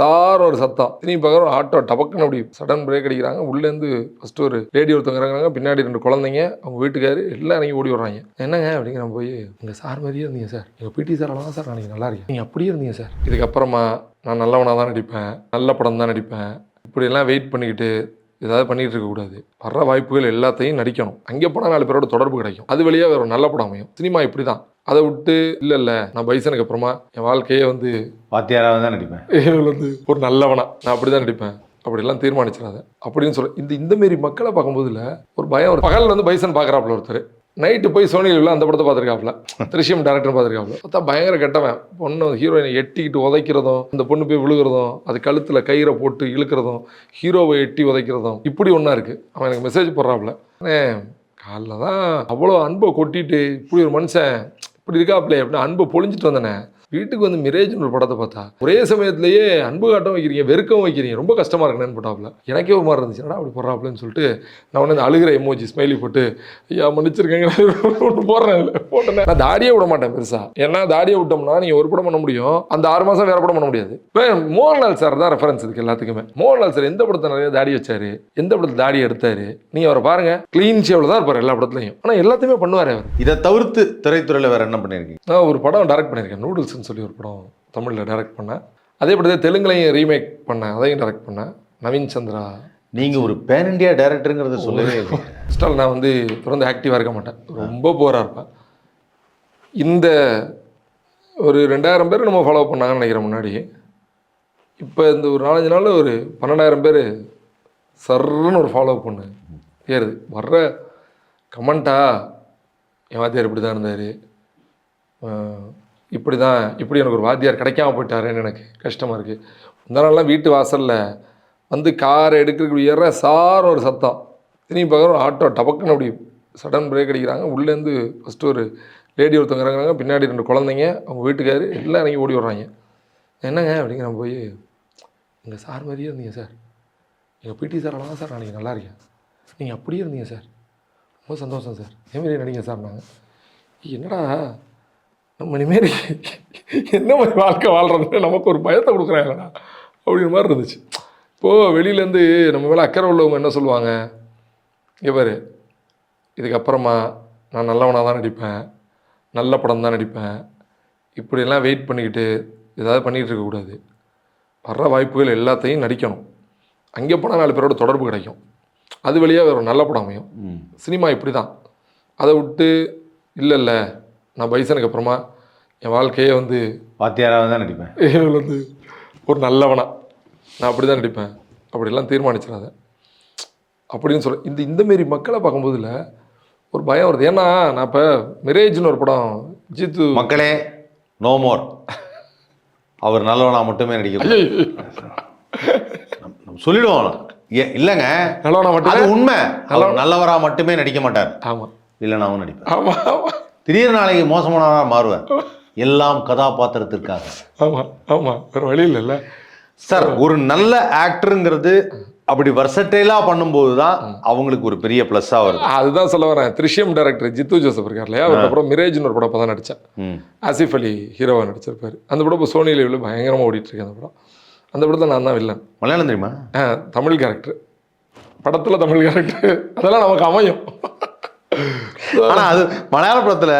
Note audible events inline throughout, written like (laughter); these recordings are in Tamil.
தார் ஒரு சத்தம். திரும்பி பார்க்குற ஒரு ஆட்டோ டபக்குன்னு அப்படி சடன் பிரேக் அடிக்கிறாங்க. உள்ளேருந்து ஃபஸ்ட்டு ஒரு லேடி ஒருத்தவங்க இறங்குறாங்க. பின்னாடி ரெண்டு குழந்தைங்க அவங்க வீட்டுக்காரு எல்லாம் இறங்கி ஓடி வர்றாங்க. என்னங்க அப்படிங்கிற நம்ம போய் எங்கள் சார் மாதிரியே இருந்தீங்க சார். எங்கள் பிடி சார் தான் சார். நாளைக்கு நல்லா இருக்கேன். நீங்கள் அப்படியே இருந்தீங்க சார். இதுக்கப்புறமா நான் நல்லவனாக தான் நடிப்பேன். நல்ல படம் தான் நடிப்பேன். இப்படியெல்லாம் வெயிட் பண்ணிக்கிட்டு ஏதாவது பண்ணிட்டு இருக்கக்கூடாது வர்ற வாய்ப்புகள் எல்லாத்தையும் நடிக்கணும். அங்கே போனால் நாலு பேரோட தொடர்பு கிடைக்கும். அது வழியாக வேறு ஒரு நல்ல படம் அமையும். சினிமா இப்படி தான் அதை விட்டு இல்லை இல்லை நான் பைசனுக்கு அப்புறமா என் வாழ்க்கையே வந்து வாத்தியாராக தான் நடிப்பேன். (laughs) இவள் வந்து ஒரு நல்லவனா நான் அப்படி தான் நடிப்பேன். அப்படிலாம் தீர்மானிச்சிடாத. அப்படின்னு சொல்ல இந்த இந்த மாரி மக்களை பார்க்கும்போதுல ஒரு பயம் ஒரு பகலில் வந்து பைசன் பார்க்குறாப்புல ஒருத்தர். நைட்டு போய் சோனியில் அந்த படத்தை பார்த்துருக்காப்புல. திருஷ்யம் டேரக்டர் பார்த்துருக்காப்புல. பார்த்தா பயங்கர கெட்டவன். பொண்ணு ஹீரோயினை எட்டிக்கிட்டு உதைக்கிறதும் அந்த பொண்ணு போய் விழுகிறதும் அது கழுத்தில் கயிறை போட்டு இழுக்கிறதும் ஹீரோவை எட்டி உதைக்கிறதும் இப்படி ஒன்றா இருக்குது அவன் எனக்கு மெசேஜ் போடுறாப்புல. காலைல தான் அவ்வளோ அன்பை கொட்டிட்டு இப்படி ஒரு மனுஷன் இப்படி இருக்காப்லே அப்படின்னு அன்பு பொழிஞ்சிட்டு வந்தனே. வீட்டுக்கு வந்து மிரேஜ்னு ஒரு படத்தை பார்த்தா ஒரே சமயத்திலேயே அன்பு காட்டம் வைக்கிறீங்க வெறுக்கவும் வைக்கிறீங்க ரொம்ப கஷ்டமா இருக்குன்னு போட்டாப்புல. எனக்கே ஒரு மாதிரி இருந்துச்சு என்னடா அப்படி போடுறாப்புலன்னு சொல்லிட்டு நான் உடனே அழுகிற எமோஜி ஸ்மைலி போட்டு ஐயா மன்னிச்சிருக்கேங்க ஒன்று போடுறேன் அதில் போட்டேன். நான் தாடியே விட மாட்டேன் பெருசா. ஏன்னா தாடியை விட்டோம்னா நீங்கள் ஒரு படம் பண்ண முடியும் அந்த ஆறு மாதம் வேற படம் பண்ண முடியாது. இப்போ மோகன்லால் சார் தான் ரெஃபரன்ஸ் இதுக்கு எல்லாத்துக்குமே. மோகன்லால் சார் எந்த படத்தை நிறைய தாடி வச்சாரு எந்த படத்தில் தாடி எடுத்தாரு நீங்கள் அவரை பாருங்க. க்ளீன் ஷேவில் தான் இருப்பார் எல்லா படத்துலையும். ஆனால் எல்லாத்தையுமே பண்ணுவார் அவர். இதை தவிர்த்து திரைத்துறையில் வேற என்ன பண்ணியிருக்கீங்க நான் ஒரு படம் டைரக்ட் பண்ணியிருக்கேன் சொல்லி ஒரு படம் தமிழில் டைரக்ட் பண்ணேன். அதே படத்தை தெலுங்குலையும் ரீமேக் பண்ணேன். அதையும் டைரக்ட் பண்ணேன். நவீன் சந்திரா. நீங்கள் ஒரு பேன் இண்டியா டைரக்டருங்கிறத சொல்லவே ஸ்டால் நான் வந்து தொடர்ந்து ஆக்டிவாக இருக்க மாட்டேன். ரொம்ப போராக இருப்பேன். இந்த ஒரு ரெண்டாயிரம் பேர் நம்ம ஃபாலோ பண்ணாங்கன்னு நினைக்கிறேன் முன்னாடி. இப்போ இந்த ஒரு நாலஞ்சு நாளில் ஒரு பன்னெண்டாயிரம் பேர் சர்ன்னு ஒரு ஃபாலோ பண்ணு. ஏறுது. வர்ற கமெண்ட்டா என் வாத்தியார் இப்படி தான் இருந்தார் இப்படி தான் இப்படி எனக்கு ஒரு வாத்தியார் கிடைக்காம போயிட்டாருன்னு எனக்கு கஷ்டமாக இருக்குது இந்த நாள்லாம் வீட்டு வாசலில் வந்து காரை எடுக்கிறதுக்கு ஏற சார் ஒரு சத்தம். திரும்பி பார்க்குற ஒரு ஆட்டோ டபக்குன்னு அப்படி சடன் பிரேக் அடிக்கிறாங்க. உள்ளேருந்து ஃபஸ்ட்டு ஒரு லேடி ஒருத்தவங்க இறங்குறாங்க. பின்னாடி ரெண்டு குழந்தைங்க அவங்க வீட்டுக்காரு எல்லாம் இறங்கி ஓடி வர்றாங்க. என்னங்க அப்படிங்கிற போய் எங்கள் சார் மாதிரியே இருந்தீங்க சார். எங்கள் பிடி சார் அவ்வளோ சார். நாளைக்கு நல்லா இருக்கேன். நீங்கள் அப்படியே இருந்தீங்க சார். ரொம்ப சந்தோஷம் சார். இதேமாரி நடிங்க சார்? நாங்கள் என்னடா? நம்ம இனிமேல் என்ன மாதிரி வாழ்க்கை வாழ்கிறதுன்னு நமக்கு ஒரு பயத்தை கொடுக்குறாங்கடா அப்படின்ற மாதிரி இருந்துச்சு. இப்போது வெளியிலேருந்து நம்ம மேலே அக்கறை உள்ளவங்க என்ன சொல்லுவாங்க? பாரு இதுக்கப்புறமா நான் நல்லவனாக தான் நடிப்பேன் நல்ல படம் தான் நடிப்பேன் இப்படியெல்லாம் வெயிட் பண்ணிக்கிட்டு ஏதாவது பண்ணிகிட்டு இருக்கக்கூடாது. வர்ற வாய்ப்புகள் எல்லாத்தையும் நடிக்கணும். அங்கே போனால் நாலு பேரோட தொடர்பு கிடைக்கும். அது வழியாக வேற நல்ல படம் அமையும். சினிமா இப்படி தான் அதை விட்டு இல்லை இல்லை நான் பைசனுக்கு அப்புறமா என் வாழ்க்கையே வந்து வாத்தியாராக தான் நடிப்பேன். (laughs) இவள் வந்து ஒரு நல்லவனா. நான் அப்படி தான் நடிப்பேன். அப்படிலாம் தீர்மானிச்சிடாத. அப்படின்னு சொல்ல இந்த இந்த மாரி மக்களை பார்க்கும்போதுல ஒரு பயம் வருது. ஏன்னா நான் இப்போ மிரேஜ்னு ஒரு படம் ஜித்து மக்களே நோ மோர் அவர் நல்லவனா மட்டுமே நடிக்க சொல்லிடுவோம் இல்லைங்க. நல்லவனா மட்டும்? உண்மை. அவர் நல்லவரா மட்டுமே நடிக்க மாட்டார். ஆமாம் இல்லைனாவும் நடிப்பார். ஆமாம் ஆமாம் திடீர்னு நாளைக்கு மோசமானவரா மாறுவார் எல்லாம் கதாபாத்திரத்திற்காக. ஆமாம் ஆமாம் வேறு வழி இல்லைல்ல. சார் ஒரு நல்ல ஆக்டருங்கிறது அப்படி வர்சட்டைலா பண்ணும்போது தான் அவங்களுக்கு ஒரு பெரிய ப்ளஸ்ஸாக வருது. அதுதான் சொல்ல வரேன். திருஷ்யம் டைரக்டர் ஜித்து ஜோசப் இருக்கார் இல்லையா? அவருக்கு அப்புறம் மிரேஜ்னு ஒரு படம் தான் நடித்தேன் ஆசிஃப் அலி ஹீரோவாக நடிச்சிருப்பாரு. அந்த படம் இப்போ சோனி லெவலில் பயங்கரமாக ஓடிட்டு இருக்கு அந்த படம். அந்த படத்தில் நான் தான் வில்லன் மலையாளம் தெரியுமா? தமிழ் கேரக்டர் படத்தில் தமிழ் கேரக்டர் அதெல்லாம் நமக்கு அமையும். ஆனா அது மலையாள படத்துல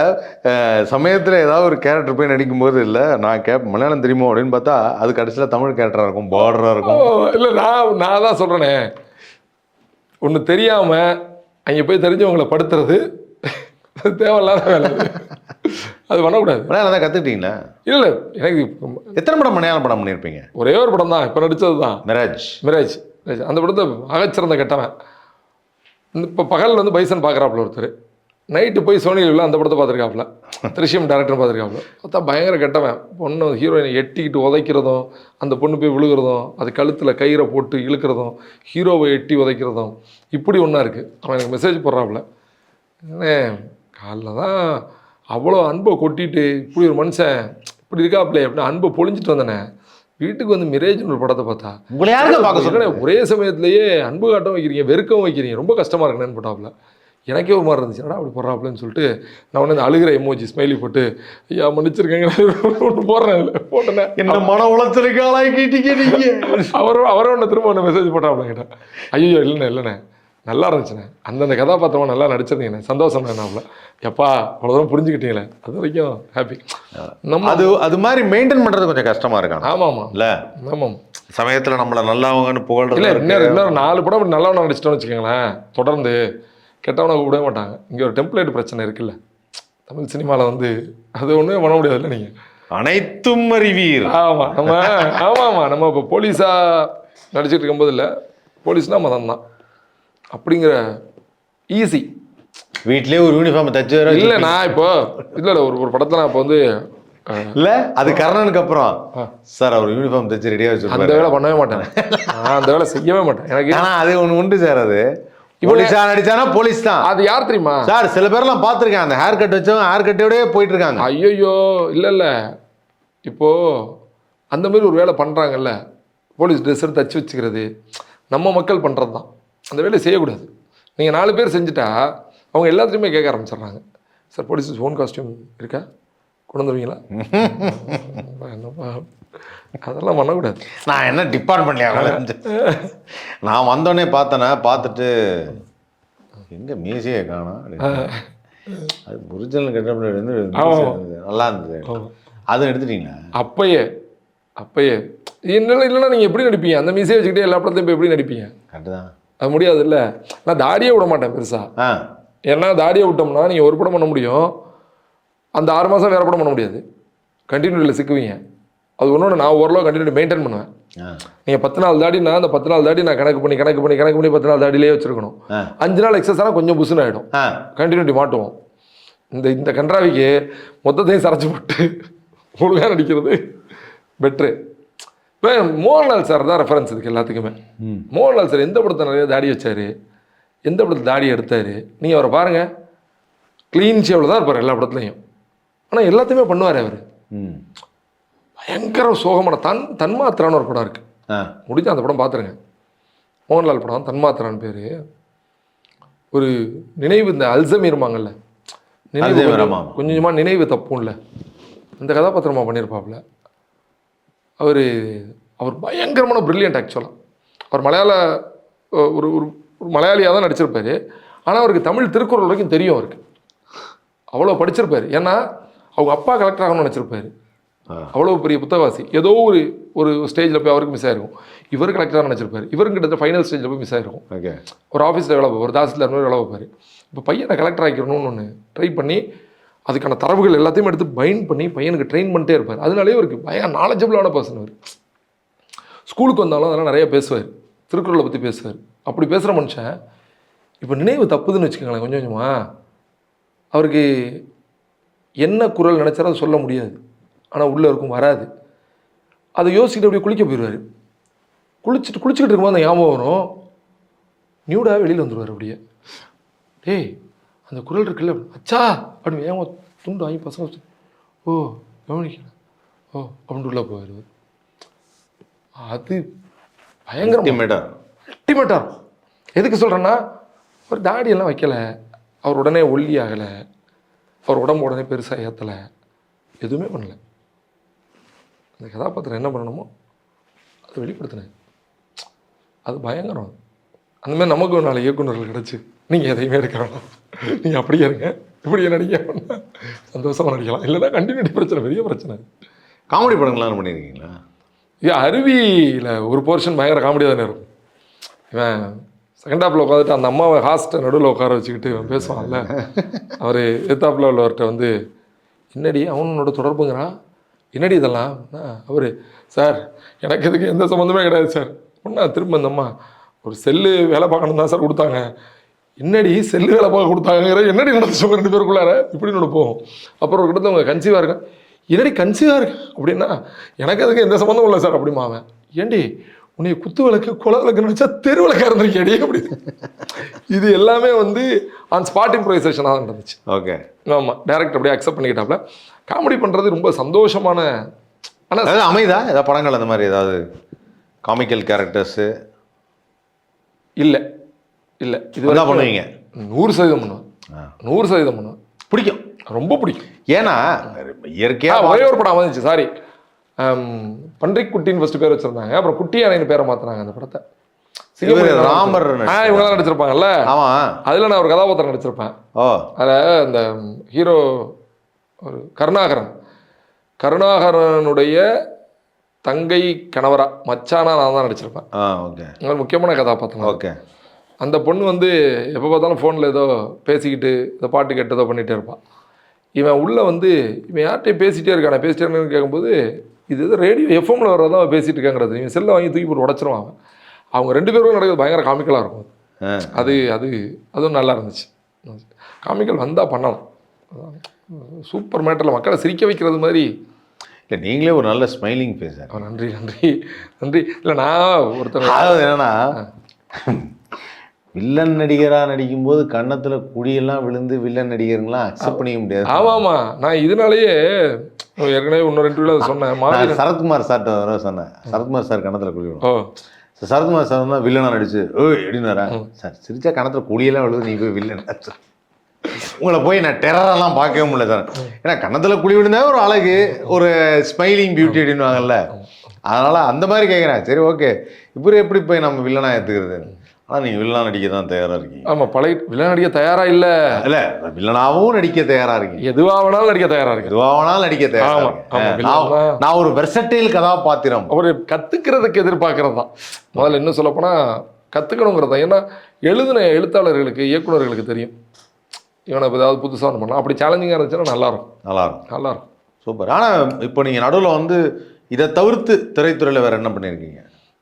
சமயத்துல ஏதாவது ஒரு கேரக்டர் போய் நடிக்கும்போது இல்ல நான் கே மலையாளம் தெரியுமோ அப்படின்னு பார்த்தா அது கடைசியில தமிழ் கேரக்டரா இருக்கும் பார்டரா இருக்கும். இல்லை நான் நான் தான் சொல்கிறேனே ஒன்று தெரியாமல் அங்கே போய் தெரிஞ்சவங்களை படுத்துறது அது தேவையில்லாத வேலை. அது. பண்ணக்கூடாது. மலையாளம் தான் கத்துக்கிட்டீங்களா? இல்லை எனக்கு எத்தனை படம் மலையாளம் படம் பண்ணியிருப்பீங்க? ஒரே ஒரு படம் தான் இப்போ நடித்தது தான். மிராஜ் மிராஜ். அந்த படத்தை அகச்சிறந்த கெட்டவன். இப்போ பகலில் வந்து பைசன் பார்க்குறாப்புல ஒருத்தர். நைட்டு போய் சோனியில் அந்த படத்தை பார்த்துருக்காப்புல. திருஷ்யம் டேரக்டர் பார்த்துருக்காப்புல. பார்த்தா பயங்கர கெட்டவன். பொண்ணு ஹீரோயினை எட்டிக்கிட்டு உதைக்கிறதும் அந்த பொண்ணு போய் விழுகிறதும் அது கழுத்தில் கயிறை போட்டு இழுக்கிறதும் ஹீரோவை எட்டி உதைக்கிறதும் இப்படி ஒன்றா இருக்குது அவன் எனக்கு மெசேஜ் போடுறாப்புல. காலைல தான் அவ்வளோ அன்பை கொட்டிட்டு இப்படி ஒரு மனுஷன் இப்படி இருக்காப்புல அப்படின்னு அன்பை பொழிஞ்சிட்டு வந்தனே. வீட்டுக்கு வந்து மிரேஜ்னு ஒரு படத்தை பார்த்தா. உங்களை பார்க்க சொல்றேன் ஒரே சமயத்திலேயே அன்பு காட்டம் வைக்கிறீங்க வெறுக்கவும் வைக்கிறீங்க. ரொம்ப கஷ்டமா இருக்குன்னு போட்டாப்புல எனக்கே ஒரு மாதிரி இருந்துச்சு. என்னடா அப்படி போடுறாப்புலன்னு சொல்லிட்டு நான் உடனே இந்த அழுகிற எமோஜி ஸ்மைலி போட்டு ஐயா மன்னிச்சிருக்கேங்க ஒன்று போடுறேன் அதில். போட்டேனே. என்ன மன உளைச்சலுக்கு ஆளாக்கிட்டீங்க நீங்க? அவரும் அவரும் ஒன்று திரும்ப ஒன்று மெசேஜ் போட்டாப்புல கேட்டேன் ஐயோ இல்லைண்ணே இல்லைண்ணே. நல்லா இருந்துச்சுண்ணே. அந்தந்த கதாபாத்திரமா நல்லா நடிச்சிருந்தீங்கண்ணே. சந்தோஷம் நாப்ல எப்பா அவ்வளோ தூரம் புரிஞ்சுக்கிட்டீங்களே. அது வரைக்கும் ஹாப்பி நம்ம அது அது மாதிரி மெயின்டைன் பண்றது கொஞ்சம் கஷ்டமா இருக்காங்க. ஆமாம். ஆமாம் இல்ல? ஆமாம். சமயத்துல நம்மள நல்லவங்கன்னு இல்லை புகழ்றது இன்னொரு இன்னொரு நாலு படம் நல்லவனை நடிச்சிட்டோம்னு வச்சுக்கோங்களேன். தொடர்ந்து கெட்டவனை கூப்பிடவே மாட்டாங்க. இங்கே ஒரு டெம்ப்ளேட் பிரச்சனை இருக்குல்ல. தமிழ் சினிமாவில் வந்து அது ஒன்றுமே பண்ண முடியாதுல்ல நீங்கள் அனைத்தும் அறிவீர். ஆமாம் நம்ம ஆமாம் ஆமாம் நம்ம இப்போ போலீஸாக நடிச்சிட்டு இருக்கும்போது இல்லை போலீஸ்னால் மதம் தான். அப்படிங்கிற ஈஸி வீட்லயே ஒரு யூனிஃபார்ம் தச்சு இல்லை நான் இப்போ இல்லை இல்லை ஒரு ஒரு படத்தில் நான் இப்போ வந்து இல்ல அது கர்ணனுக்கு அப்புறம். சார் அவர் யூனிஃபார்ம் தச்சு ரெடியா அந்த வச்சிருப்பாரு வேலை பண்ணவே மாட்டேன். நான் அந்த வேலை செய்யவே மாட்டேன். எனக்கு ஆனா அது ஒண்ணு உண்டு சார் அது. போலீஸா நடிச்சானா போலீஸ் தான் அது யார் தெரியுமா? சார் சில பேர்லாம் பார்த்துருக்கேன் அந்த ஹேர் கட் வச்சவங்க ஹேர் கட்டோடய போயிட்டு இருக்காங்க ஐயோ இல்லை இல்லை இப்போ அந்த மாதிரி ஒரு வேலை பண்ணுறாங்கல்ல போலீஸ் ட்ரெஸ் எடுத்து தச்சு வச்சுக்கிறது. நம்ம மக்கள் பண்ணுறது தான் அந்த வேலையை செய்யக்கூடாது. நீங்கள் நாலு பேர் செஞ்சுட்டா அவங்க எல்லாத்துலேயுமே கேட்க ஆரம்பிச்சிடுறாங்க. சார் போலீஸ் ஓன் காஸ்டியூம் இருக்கா? கொண்டு வந்துருவீங்களா என்னப்பா அதெல்லாம் பண்ணக்கூடாது. நான் என்ன டிபார்ட்மெண்ட்லயா? நான் வந்தோடனே பார்த்தேனே பார்த்துட்டு எங்க மீசையை காணோம். அது ஒரிஜினல் கட்டப்பட இருந்து. நல்லா இருந்தது. அதை எடுத்துட்டீங்களா? அப்பயே அப்பயே. என்ன இல்லைன்னா நீங்கள் எப்படி நடிப்பீங்க? அந்த மீசையை வச்சுக்கிட்டே எல்லா படத்தையும் போய் எப்படி நடிப்பீங்க? கரெக்டு தான். அது முடியாது இல்லை நான் தாடியே விட மாட்டேன் பெருசாக ஆ. ஏன்னா தாடியை விட்டோம்னா நீங்கள் ஒரு படம் பண்ண முடியும். அந்த ஆறு மாதம் வேறு படம் பண்ண முடியாது. கண்டினியூட்டியில் சிக்குவீங்க. அது ஒன்று நான் ஓரளவு கண்டினியூட்டி மெயின்டைன் பண்ணுவேன். நீங்கள் பத்து நாள் தாடினா அந்த பத்து நாள் தாடி நான் கணக்கு பண்ணி கணக்கு பண்ணி கணக்கு பண்ணி பத்து நாள் தாடியிலே வச்சிருக்கணும். அஞ்சு நாள் எக்ஸஸ் ஆனால் கொஞ்சம் புசுன்னு ஆகிடும் கண்டினியூட்டி மாட்டுவோம். இந்த இந்த கன்றாவிக்கு மொத்தத்தையும் சரைச்சு போட்டு ஒழுங்காக நடிக்கிறது பெட்ரு இப்போ மோகன்லால் சார் தான் ரெஃபரன்ஸ் இதுக்கு எல்லாத்துக்குமே. மோகன்லால் சார் எந்த படத்தை நிறைய தாடி வச்சாரு? எந்த படத்தில் தாடி எடுத்தாரு? நீங்கள் அவரை பாருங்க. க்ளீன் ஷேவில் தான் இருப்பார் எல்லா படத்துலையும். ஆனால் எல்லாத்தையுமே பண்ணுவார் அவர். பயங்கர சோகமான தன் தன்மாத்திரான்னு ஒரு படம் இருக்குது முடிஞ்சா அந்த படம் பார்த்துருங்க மோகன்லால் படம் தன்மாத்திரான்னு பேர். ஒரு நினைவு இந்த அல்சமீர்மாங்கல்ல நினைவு கொஞ்சம். கொஞ்சமாக நினைவு தப்பும்ல. இந்த கதாபாத்திரமா பண்ணியிருப்பாப்புல அவர் அவர் பயங்கரமான பிரில்லியன்ட் ஆக்சுவலாக அவர் மலையாள ஒரு ஒரு மலையாளியாக தான் நடிச்சிருப்பாரு. ஆனால் அவருக்கு தமிழ் திருக்குறள் வரைக்கும் தெரியும் அவருக்கு. அவ்வளோ படிச்சிருப்பாரு. ஏன்னா அவங்க அப்பா கலெக்டர் ஆகணும்னு நினச்சிருப்பாரு. அவ்வளோ பெரிய புத்தகவாசி. ஏதோ ஒரு ஒரு ஸ்டேஜில் போய் அவருக்கு மிஸ் ஆயிருக்கும். இவர் கலெக்டராக நினச்சிருப்பாரு. இவருக்கு கிட்ட ஃபைனல் ஸ்டேஜில் போய் மிஸ் ஆயிருக்கும். ஓகே. ஒரு ஆஃபீஸில் வேலை தாசில்தார் மாதிரி வேலை பார்ப்பார். இப்போ பையனை கலெக்டர் ஆக்கிடணும்னு ஒன்று ட்ரை பண்ணி அதுக்கான தரவுகள் எல்லாத்தையும் எடுத்து பைண்ட் பண்ணி பையனுக்கு ட்ரெயின் பண்ணிட்டே இருப்பார். அதனாலே அவருக்கு பயங்கர நாலேஜபிளான பர்சன் அவர் ஸ்கூலுக்கு வந்தாலும் அதெல்லாம் நிறைய பேசுவார். திருக்குறளை பற்றி பேசுவார். அப்படி பேசுகிற மனுஷன் இப்போ நினைவு தப்புதுன்னு வச்சுக்கோங்களேன் கொஞ்சம் கொஞ்சமா. அவருக்கு என்ன குரல் நினச்சாரோ அதை சொல்ல முடியாது. ஆனால் உள்ளே இருக்கும் வராது. அதை யோசிச்சுட்டு அப்படியே குளிக்க போயிடுவார். குளிச்சுட்டு குளிச்சுக்கிட்டு இருக்கும்போது அந்த ஞாபகம் வரும். நியூடாக வெளியில் வந்துடுவார் அப்படியே. டேய் அந்த குரல் இருக்குல்ல. அச்சா அப்படின்னு ஏன் துண்டு வாங்கி பசங்க வச்சு, ஓ கவனிக்கல. ஓ அப்படின்னு உள்ள போவார். அது பயங்கரம் அல்டிமேட்டா அல்டிமேட்டாக இருக்கும். எதுக்கு சொல்கிறேன்னா அவர் தாடியெல்லாம் வைக்கலை. அவர் உடனே ஒல்லி ஆகலை. அவர் உடம்பு உடனே பெருசாக ஏற்றலை எதுவுமே பண்ணல. அந்த கதாபாத்திரம் என்ன பண்ணணுமோ அதை வெளிப்படுத்தினேன் அது பயங்கரம் அந்த மாதிரி நமக்கு ஒரு நாலு இயக்குநர்கள் கிடச்சி நீங்கள் எதையுமே எடுக்க வேணாம். நீங்கள் அப்படியே இருங்க. இப்படியே நடிக்க வேணாம் சந்தோஷமாக நடிக்கலாம். இல்லைன்னா கண்டினியூட்டி பிரச்சனை பெரிய பிரச்சனை காமெடி படங்கள்லாம் பண்ணியிருக்கீங்களா இது அருவியில் ஒரு போர்ஷன் பயங்கர காமெடியாக தானே இருக்கும். இவன் செகண்ட் ஹாப்பில் உட்காந்துட்டு அந்த அம்மாவை ஹாஸ்ட்டை நடுவில் உட்கார வச்சுக்கிட்டு பேசுவான்ல. அவர் எத்தாப்பில் உள்ளவர்கிட்ட வந்து என்னடி அவனோட தொடர்புங்கிறான் என்னடி இதெல்லாம்? அவர் சார் எனக்கு இதுக்கு எந்த சம்மந்தமே கிடையாது சார். ஒன்றா திரும்ப இந்த அம்மா ஒரு செல்லு வேலை பார்க்கணும் தான் சார் கொடுத்தாங்க. என்னடி செல்லு வேலை பார்க்க கொடுத்தாங்கிற என்னடி நடந்துச்சு ரெண்டு பேருக்குள்ளார? இப்படி நடப்போம் அப்புறம் ஒரு கிட்ட அவங்க கன்சீவாக இருக்கேன். என்னடி கன்சீவாக இருக்கு? அப்படின்னா எனக்கு அதுக்கு எந்த சம்மந்தமும் இல்லை சார் அப்படிமா அவன். ஏண்டி உன்னை குத்து விளக்கு குல விளக்கு நினச்சா தெரு விளக்கா இருந்திருக்கேடி அப்படி. இது எல்லாமே வந்து ஆன் ஸ்பாட் இம்ப்ரோவைசேஷனாக தான் நடந்துச்சு ஓகே. ஆமாம் டேரக்ட் அப்படியே அக்செப்ட் பண்ணிக்கிட்டாப்ல. காமெடி பண்ணுறது ரொம்ப சந்தோஷமான ஆனால் அதாவது அமைதா? ஏதாவது படங்கள் அந்த மாதிரி ஏதாவது காமிக்கல் கேரக்டர்ஸு இல்லை இல்லை. இது இதெல்லாம் பண்ணுவீங்க. நூறு சதவீதம் பண்ணுவேன். நூறு சதவீதம் பண்ணுவேன். பிடிக்கும். ரொம்ப பிடிக்கும். ஏன்னா இயற்கையா ஆ, ஒரே ஒரு படம் வந்துச்சு சாரி பன்றிக் குட்டின்னு ஃபர்ஸ்ட் பேர் வச்சிருந்தாங்க. அப்புறம் குட்டி யானைன்னு பேரை மாத்துனாங்க அந்த படத்தை. ராமர் ஆ இவங்க நடிச்சிருப்பாங்கல்ல? அதுல நான் ஒரு கதாபாத்திரம் நடிச்சிருப்பேன். அதில் அந்த ஹீரோ ஒரு கருணாகரன். கருணாகரனுடைய தங்கை கணவரா மச்சானா நான் தான் நடிச்சிருப்பேன். ஓகே. அது முக்கியமான கதாபாத்திரம் ஓகே. அந்த பொண்ணு வந்து எப்போ பார்த்தாலும் ஃபோனில் ஏதோ பேசிக்கிட்டு ஏதோ பாட்டு கேட்டு ஏதோ பண்ணிகிட்டே இருப்பான். இவன் உள்ளே வந்து இவன் யார்கிட்டயும் பேசிகிட்டே இருக்கானே. பேசிட்டே இருக்கான்னு கேட்கும்போது இது ரேடியோ எஃப்எம்ல வர்றதா பேசிட்டு இருக்காங்கிறது இவன் செல்லை வாங்கி தூக்கி போட்டு உடச்சிருவான் அவன். அவங்க ரெண்டு பேரும் நடக்கிறது பயங்கர காமிக்கலாக இருக்கும். அது. அது அதுவும் நல்லா இருந்துச்சு. காமிக்கல் வந்தால் பண்ணலாம். சூப்பர் மேட்டரில் மக்களை சிரிக்க வைக்கிறது மாதிரி. இல்லை நீங்களே ஒரு நல்ல ஸ்மைலிங் ஓ, நன்றி நன்றி நன்றி. இல்லை நான் ஒருத்தர் என்னன்னா வில்லன் நடிகரா நடிக்கும்போது கன்னத்துல குழியெல்லாம் விழுந்து வில்லன் நடிகருங்களாம் அக்செப்ட் பண்ணிக்க முடியாது. ஆமாம். ஆமாம் நான் இதனாலேயே ஏற்கனவே இன்னொரு இன்டர்வியூவில் சொன்னேன். சரத்குமார் சார்ட்ட தடவை சொன்னேன். சரத்குமார் சார் கணத்துல குழி விழும். சரத்குமார் சார் தான் வில்லனா நடிச்சு ஓய் அப்படின்னு வரேன் சார் சிரிச்சா கணத்துல குழியெல்லாம் விழுது நீ போய் வில்லன் உங்களை போய் நான் டெரரெல்லாம் பார்க்கவே முடியல சார் ஏன்னா கன்னத்துல குழி விழுந்தா ஒரு அழகு ஒரு ஸ்மைலிங் பியூட்டி அப்படின்னுவாங்கல்ல. அதனால அந்த மாதிரி கேட்குறேன் சரி ஓகே இப்போ எப்படி போய் நம்ம வில்லனா ஏற்றுக்கிறது ஆனால் நீங்கள் வில்லனா நடிக்க தான் தயாராக இருக்கீங்க. ஆமாம் பழைய வில்லன் நடிக்க தயாராக இல்லை? இல்ல வில்லனாவும் நடிக்க தயாரா இருக்கீங்க. எதுவாக வேணாலும் நடிக்க தயாராக இருக்கு எதுவானாலும் நடிக்க தயாரா ஆமா, இருக்கீங்க. ஆமா, நான் ஒரு வெர்சட்டைல் கதாபாத்திரம். அவர் கற்றுக்கிறதுக்கு எதிர்பார்க்கறது தான். முதல்ல இன்னும் சொல்லப்போனால் கற்றுக்கணுங்கிறது தான். ஏன்னா எழுதின எழுத்தாளர்களுக்கு இயக்குனர்களுக்கு தெரியும். இவனை இப்ப ஏதாவது புதுசாக ஒன்று பண்ணலாம் அப்படி சேலஞ்சிங்காக இருந்துச்சுன்னா நல்லாயிருக்கும். நல்லா இருக்கும் நல்லாயிருக்கும். சூப்பர். ஆனா இப்போ நீங்க நடுவுல வந்து இதை தவிர்த்து திரைத்துறையில வேற என்ன பண்ணியிருக்கீங்க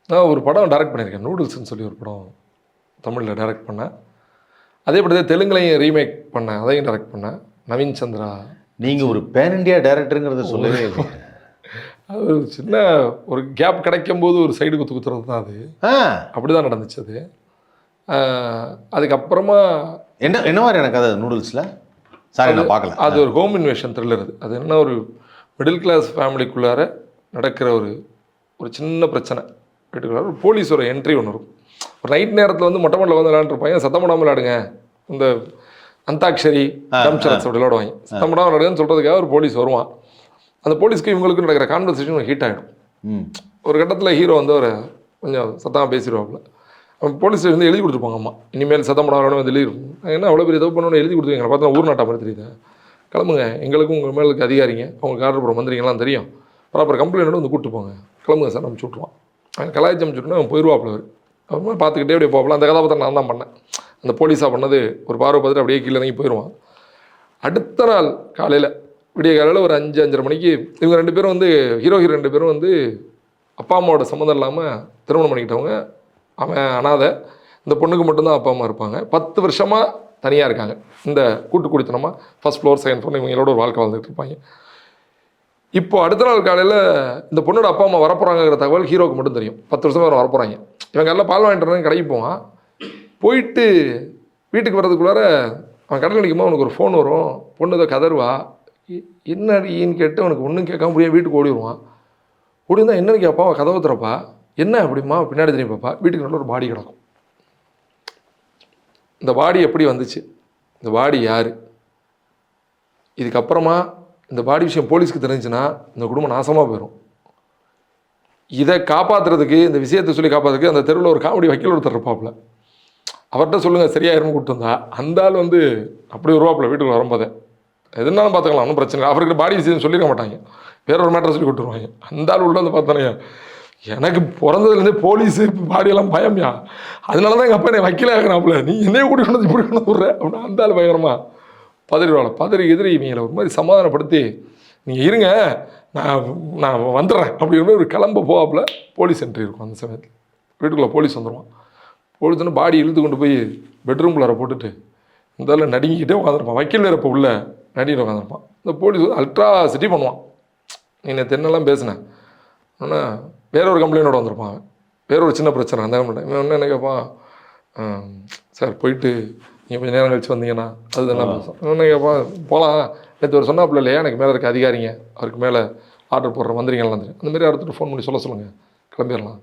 நான் ஒரு படம் டைரக்ட் பண்ணியிருக்கேன் நூடுல்ஸ்னு சொல்லி ஒரு படம். தமிழில் டைரக்ட் பண்ணேன் அதே படி தெலுங்குலையும் ரீமேக் பண்ணேன் அதையும் டைரக்ட் பண்ணேன் நவீன் சந்திரா. நீங்க ஒரு பேன் இண்டியா டைரக்டருங்கிறத சொல்லவே (laughs) அது ஒரு சின்ன ஒரு கேப் கிடைக்கும் போது ஒரு சைடு குத்து குத்துறது தான் அது. அப்படி தான் நடந்துச்சு அது அதுக்கப்புறமா என்ன என்ன மாதிரியான கதை நூடுல்ஸ்ல சாரி நான் பார்க்கல. அது ஒரு ஹோம் இன்வேஷன் த்ரில்லர் அது. அது என்ன ஒரு மிடில் கிளாஸ் ஃபேமிலிக்குள்ளார நடக்கிற ஒரு ஒரு சின்ன பிரச்சனை. வீட்டுக்குள்ளார ஒரு போலீஸோட என்ட்ரி ஒன்று இருக்கும் ஒரு நைட் நேரத்தில் வந்து மொட்டை மட்டில் வந்து விளையாண்டுருப்பாங்க சத்தம் போடாமல் விளையாடுங்க? இந்த அந்தாக்ஷரி டம்சரன்ஸ் அப்படி விளையாடுவாங்க. சத்தம் போடாமல் விளையாடுங்கன்னு சொல்கிறதுக்காக ஒரு போலீஸ் வருவான். அந்த போலீஸ்க்கு இவங்களுக்கு நடக்கிற கான்வர்சேஷன் ஹீட் ஆகிடும் ஒரு கட்டத்தில் ஹீரோ வந்து ஒரு கொஞ்சம் சத்தமாக பேசிடுவாப்புல. போலீஸ் வந்து எழுதி கொடுத்துருப்பாங்க அம்மா. இனிமேல் சத்தம் போடாமல் வந்து எழுதி என்ன அவ்வளோ பெரிய தப்பு பண்ணணும் எழுதி கொடுத்துருவீங்க பார்த்தா ஊர் நாட்டா மாதிரி தெரியுது. கிளம்புங்க. எங்களுக்கும் உங்கள் மேலுக்கு அதிகாரிங்க. அவங்க ஆர்டர் போகிற மந்திரிங்கெல்லாம் தெரியும். ப்ராப்பர் கம்ப்ளைண்ட் வந்து கூப்பிட்டு போங்க. கிளம்புங்க சார் நம்ம அவன் கலாய்ச்சி அனுப்பிச்சுட்டு அவன் போயிடுவாப்புல அவர். அப்புறமா பார்த்துக்கிட்டே அப்படியே போகலாம். அந்த கதாபாத்திரம் நான் தான் பண்ணேன். அந்த போலீஸாக பண்ணது ஒரு பார்வை பார்த்துட்டு அப்படியே கீழே இறங்கி போயிடுவான் அடுத்த நாள் காலையில் விடிய காலையில் ஒரு அஞ்சு அஞ்சரை மணிக்கு இவங்க ரெண்டு பேரும் வந்து ஹீரோ ஹீரோ ரெண்டு பேரும் வந்து அப்பா அம்மாவோட சம்மந்தம் இல்லாமல் திருமணம் பண்ணிக்கிட்டவங்க. அவன் அனாதை. இந்த பொண்ணுக்கு மட்டும்தான் அப்பா அம்மா இருப்பாங்க. பத்து வருஷமாக தனியாக இருக்காங்க. இந்த கூட்டு குடித்தனமாக ஃபஸ்ட் ஃப்ளோர் செகண்ட் ஃப்ளோர் இவங்களோட ஒரு வாழ்க்கை வாழ்ந்துட்டு இருப்பாங்க. இப்போ அடுத்த நாள் காலையில் இந்த பொண்ணோட அப்பா அம்மா வரப்போகிறாங்கிற தகவல் ஹீரோக்கு மட்டும் தெரியும். பத்து வருஷம் வர வரப்போகிறாங்க இவங்க எல்லாம் பால் வாங்கிட்டு கடைக்கு போவான். போயிட்டு வீட்டுக்கு வர்றதுக்குள்ளார அவன் கடல் அடிக்கும்போது அவனுக்கு ஒரு ஃபோன் வரும். பொண்ணு ஏதோ கதருவா என்ன என்னடின்னு கேட்டு அவனுக்கு ஒன்றும் கேட்காம முடியாது வீட்டுக்கு ஓடிடுவான் ஓடி இருந்தால் என்னன்னு கேட்பான். அவன் கதவை திறப்பா. என்ன அப்படிம்மா? பின்னாடி தெரியும் பாப்பா வீட்டுக்கு நல்ல ஒரு பாடி கிடக்கும். இந்த பாடி எப்படி வந்துச்சு? இந்த பாடி யார்? இதுக்கப்புறமா இந்த பாடி விஷயம் போலீஸ்க்கு தெரிஞ்சுன்னா இந்த குடும்பம் நாசமாக போயிடும் இதை காப்பாற்றுறதுக்கு இந்த விஷயத்தை சொல்லி காப்பாற்றுறதுக்கு அந்த தெருவில் ஒரு காமெடி வக்கீல் ஒருத்தர் இருப்பாப்புல. அவர்கிட்ட சொல்லுங்கள் சரியாயிரும் கூப்பிட்டு வந்தா அந்த ஆள் வந்து அப்படி வருவாப்புல வீட்டுக்கு வரும்போதே. எதுனாலும் பார்த்துக்கலாம் ஒன்றும் பிரச்சனை இல்லை. அவருக்கு பாடி விஷயம் சொல்லிட மாட்டாங்க. வேற ஒரு மேட்டரை சொல்லி கொடுத்துருவாங்க அந்த ஆள் உள்ள வந்து பார்த்தானே எனக்கு பிறந்ததுலேருந்தே போலீஸு பாடியெல்லாம் பயம்யா அதனால தான் எங்கள் அப்பா என்னை வக்கீலாக ஆகிறாப்புல நீ என்னையே கூட்டி கொண்டு வந்து இப்படி கொண்டு விட்ற? அப்படின்னு அந்த ஆள் பயங்கரமாக பதறிடுவாள்? பதறி எதிரி இவங்களை ஒரு மாதிரி சமாதானப்படுத்தி நீங்கள் இருங்க நான் நான் வந்துடுறேன் அப்படிங்கிற ஒரு கிளம்ப போவாப்புல. போலீஸ் என்ட்ரி இருக்கும் அந்த சமயத்தில். வீட்டுக்குள்ளே போலீஸ் வந்துடுவான் போலீஸ் வந்து பாடி இழுத்து கொண்டு போய் பெட்ரூம்குள்ளார போட்டுட்டு இந்த நடுங்கிக்கிட்டே உட்காந்துருப்பான். வக்கீல் இருப்ப உள்ள நடிகிட்டு உட்காந்துருப்பான். இந்த போலீஸ் வந்து அல்ட்ரா சிட்டி பண்ணுவான். நீ நேற்று என்னெல்லாம் பேசினேன் ஆனால் வேற ஒரு கம்ப்ளைண்டோட வந்திருப்பான் வேற ஒரு சின்ன பிரச்சனை அந்த கம்ப்ளைண்ட். இவன் என்ன என்ன கேட்பான் சார் போயிட்டு நீங்கள் கொஞ்சம் நேரம் கழிச்சு வந்தீங்கன்னா அது என்ன பேசும் கேட்பான் போகலாம் நேற்று ஒரு சொன்னாப்புல இல்லையா எனக்கு மேலே இருக்க அதிகாரிங்க அவருக்கு மேலே ஆர்டர் போடுற வந்துறீங்கலாம் தெரியும் அந்த மாதிரி அடுத்துட்டு ஃபோன் பண்ணி சொல்ல சொல்லுங்கள் கிளம்பிடலாம்.